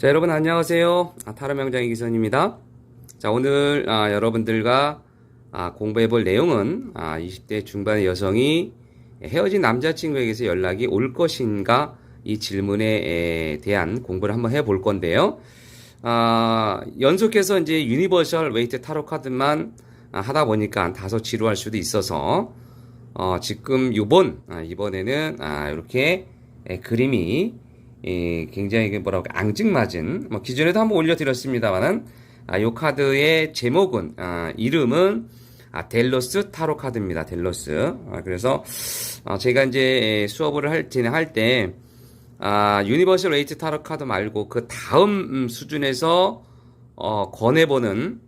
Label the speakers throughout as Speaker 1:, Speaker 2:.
Speaker 1: 자, 여러분 안녕하세요. 아, 타로 명장의 기선입니다. 자, 오늘 아, 여러분들과 아, 공부해 볼 내용은 아, 20대 중반의 여성이 헤어진 남자친구에게서 연락이 올 것인가 이 질문에 에, 대한 공부를 한번 해 볼 건데요. 아, 연속해서 이제 유니버셜 웨이트 타로 카드만 아, 하다 보니까 다소 지루할 수도 있어서 어, 지금 이번 아, 이번에는 아, 이렇게 에, 그림이 이 굉장히 그 뭐라고 앙증맞은 뭐 기존에도 한번 올려드렸습니다만은 아, 이 카드의 제목은 아, 이름은 아, 델로스 타로 카드입니다. 델로스. 아, 그래서 어, 제가 이제 수업을 할 진행할 때 아, 유니버셜 웨이트 타로 카드 말고 그 다음 음, 수준에서 어, 권해보는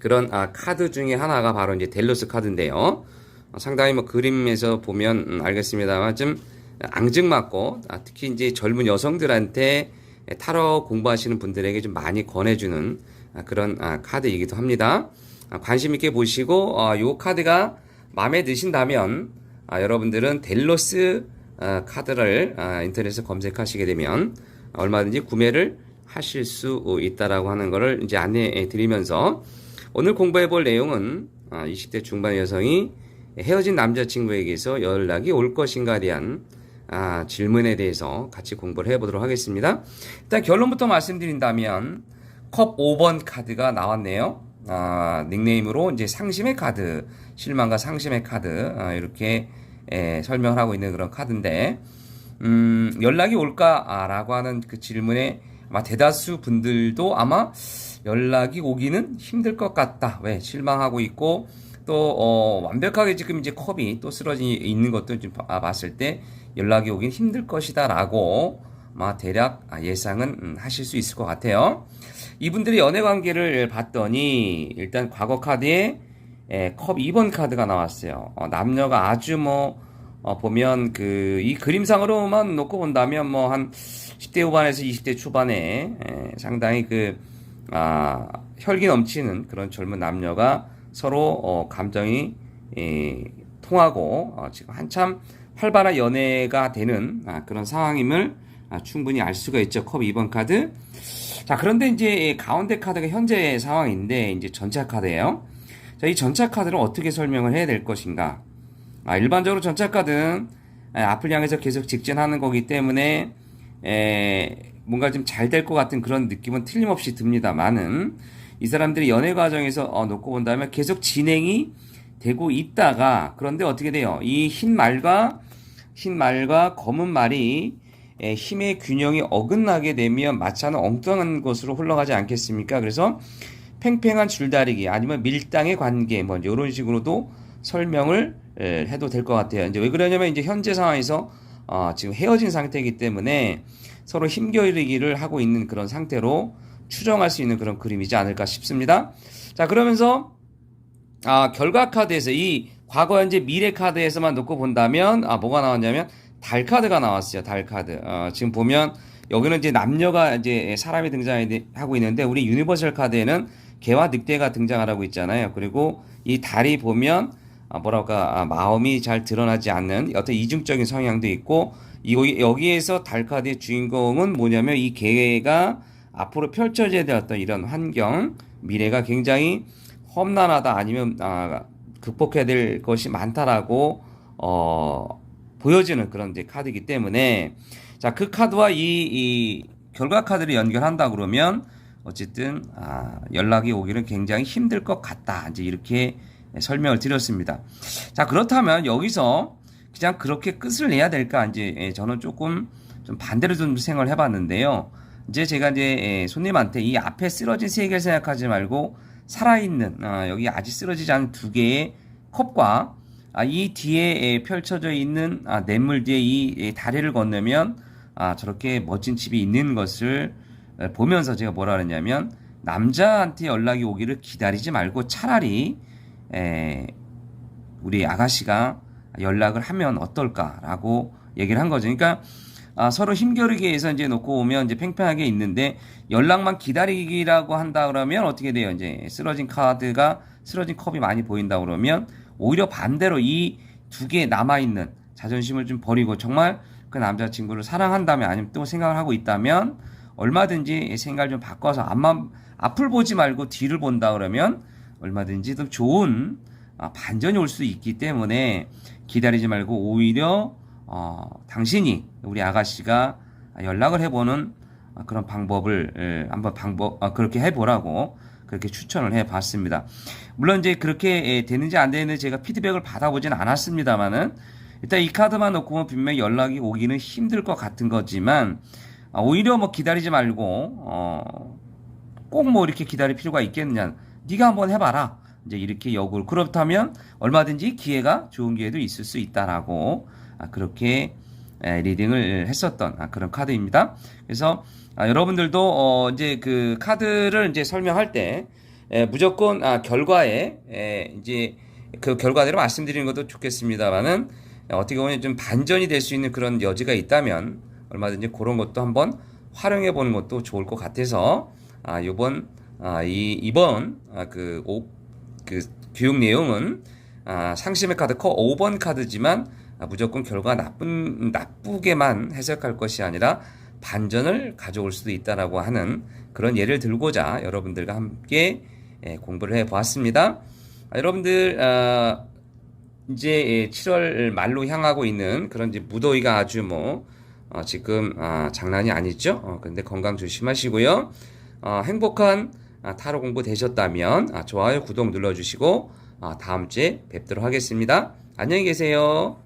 Speaker 1: 그런 아, 카드 중에 하나가 바로 이제 델로스 카드인데요. 어, 상당히 뭐 그림에서 보면 음, 알겠습니다만 좀 앙증맞고 아, 특히 이제 젊은 여성들한테 타로 공부하시는 분들에게 좀 많이 권해주는 아, 그런 아, 카드이기도 합니다. 아, 관심 있게 보시고 어, 요 카드가 마음에 드신다면 아, 여러분들은 델로스 아, 카드를 아, 인터넷에 검색하시게 되면 얼마든지 구매를 하실 수 있다라고 하는 것을 이제 안내해 드리면서 오늘 공부해 볼 내용은 아, 20대 중반 여성이 헤어진 남자친구에게서 연락이 올 것인가에 대한 아, 질문에 대해서 같이 공부를 해보도록 하겠습니다. 일단 결론부터 말씀드린다면 컵 5번 카드가 나왔네요. 아, 닉네임으로 이제 상심의 카드, 실망과 상심의 카드 아, 이렇게 에, 설명을 하고 있는 그런 카드인데 음, 연락이 올까라고 하는 그 질문에 아마 대다수 분들도 아마 연락이 오기는 힘들 것 같다. 왜 실망하고 있고 또 어, 완벽하게 지금 이제 컵이 또 쓰러져 있는 것도 좀 봐- 봤을 때 연락이 오긴 힘들 것이다라고 아마 대략 아, 예상은 음, 하실 수 있을 것 같아요. 이분들의 연애 관계를 봤더니 일단 과거 카드에 에, 컵 2번 카드가 나왔어요. 어, 남녀가 아주 뭐 어, 보면 그 이 그림상으로만 놓고 본다면 뭐 한 10대 후반에서 20대 초반에 에, 상당히 그 아, 혈기 넘치는 그런 젊은 남녀가 서로 어, 감정이 에, 통하고 어, 지금 한참 활발한 연애가 되는 아, 그런 상황임을 아, 충분히 알 수가 있죠. 컵 2번 카드. 자, 그런데 이제 가운데 카드가 현재 상황인데 이제 전차 카드예요. 자, 이 전차 카드를 어떻게 설명을 해야 될 것인가? 아, 일반적으로 전차 카드는 에, 앞을 향해서 계속 직진하는 거기 때문에 에, 뭔가 좀 잘 될 것 같은 그런 느낌은 틀림없이 듭니다만은 이 사람들이 연애 과정에서 어, 놓고 본다면 계속 진행이 되고 있다가 그런데 어떻게 돼요? 이 흰 말과 흰 말과 검은 말이 에, 힘의 균형이 어긋나게 되면 않은 엉뚱한 것으로 흘러가지 않겠습니까? 그래서 팽팽한 줄다리기 아니면 밀당의 관계 뭐 이런 식으로도 설명을 에, 해도 될 것 같아요. 이제 왜 그러냐면 이제 현재 상황에서 어, 지금 헤어진 상태이기 때문에 서로 힘겨루기를 하고 있는 그런 상태로 추정할 수 있는 그런 그림이지 않을까 싶습니다. 자 그러면서 아, 결과 카드에서 이 과거 현재 미래 카드에서만 놓고 본다면 아 뭐가 나왔냐면 달 카드가 나왔어요. 달 카드. 어, 지금 보면 여기는 이제 남녀가 이제 사람이 등장하고 있는데 우리 유니버설 카드에는 개와 늑대가 등장하고 있잖아요. 그리고 이 달이 보면 아, 뭐랄까 아, 마음이 잘 드러나지 않는 어떤 이중적인 성향도 있고 이 여기에서 달 카드의 주인공은 뭐냐면 이 개가 앞으로 펼쳐져야 될 어떤 이런 환경 미래가 굉장히 험난하다 아니면 아, 극복해야 될 것이 많다라고 어, 보여지는 그런 이제 카드이기 때문에 자 그 카드와 이, 이 결과 카드를 연결한다 그러면 어쨌든 아, 연락이 오기는 굉장히 힘들 것 같다 이제 이렇게 설명을 드렸습니다. 자 그렇다면 여기서 그냥 그렇게 끝을 내야 될까 이제 예, 저는 조금 좀 반대로 좀 생각을 해봤는데요. 이제 제가 이제 예, 손님한테 이 앞에 쓰러진 세 개를 생각하지 말고 살아있는 아, 여기 아직 쓰러지지 않은 두 개의 컵과 아, 이 뒤에 예, 펼쳐져 있는 아, 냇물 뒤에 이 예, 다리를 건너면 아, 저렇게 멋진 집이 있는 것을 에, 보면서 제가 뭐라 그랬냐면 남자한테 연락이 오기를 기다리지 말고 차라리 에, 우리 아가씨가 연락을 하면 어떨까라고 얘기를 한 거죠. 그러니까 아, 서로 힘겨루기 위해서 이제 놓고 오면 이제 팽팽하게 있는데 연락만 기다리기라고 한다 그러면 어떻게 돼요? 이제 쓰러진 카드가 쓰러진 컵이 많이 보인다 그러면 오히려 반대로 이 두 개 남아 있는 자존심을 좀 버리고 정말 그 남자친구를 사랑한다면 아니면 또 생각을 하고 있다면 얼마든지 생각을 좀 바꿔서 앞만 앞을 보지 말고 뒤를 본다 그러면 얼마든지 더 좋은 아, 반전이 올 수 있기 때문에 기다리지 말고 오히려 어, 당신이 우리 아가씨가 연락을 해보는 아, 그런 방법을 에, 한번 방법 아, 그렇게 해보라고 그렇게 추천을 해봤습니다. 물론 이제 그렇게 에, 되는지 안 되는지 제가 피드백을 받아보진 않았습니다만은 일단 이 카드만 놓고 보면 분명히 연락이 오기는 힘들 것 같은 거지만 아, 오히려 뭐 기다리지 말고 어, 꼭 뭐 이렇게 기다릴 필요가 있겠느냐. 네가 한번 해봐라. 이제 이렇게 역을 그렇다면 얼마든지 기회가 좋은 기회도 있을 수 있다라고 아, 그렇게 에, 리딩을 했었던 아, 그런 카드입니다. 그래서 아, 여러분들도 어, 이제 그 카드를 이제 설명할 때 에, 무조건 아, 결과에 에, 이제 그 결과대로 말씀드리는 것도 좋겠습니다만은 어떻게 보면 좀 반전이 될 수 있는 그런 여지가 있다면 얼마든지 그런 것도 한번 활용해 보는 것도 좋을 것 같아서 아, 요번 아, 이 이번 아, 그, 오, 그 교육 내용은 아, 상심의 카드 커 5번 카드지만 아, 무조건 결과 나쁜 나쁘게만 해석할 것이 아니라 반전을 가져올 수도 있다라고 하는 그런 예를 들고자 여러분들과 함께 예, 공부를 해 보았습니다. 아, 여러분들 아, 이제 7월 말로 향하고 있는 그런 이제 무더위가 아주 뭐 어, 지금 아, 장난이 아니죠. 어, 근데 건강 조심하시고요. 어, 행복한 아, 타로 공부 되셨다면 아, 좋아요, 구독 눌러주시고 아, 다음 주에 뵙도록 하겠습니다. 안녕히 계세요.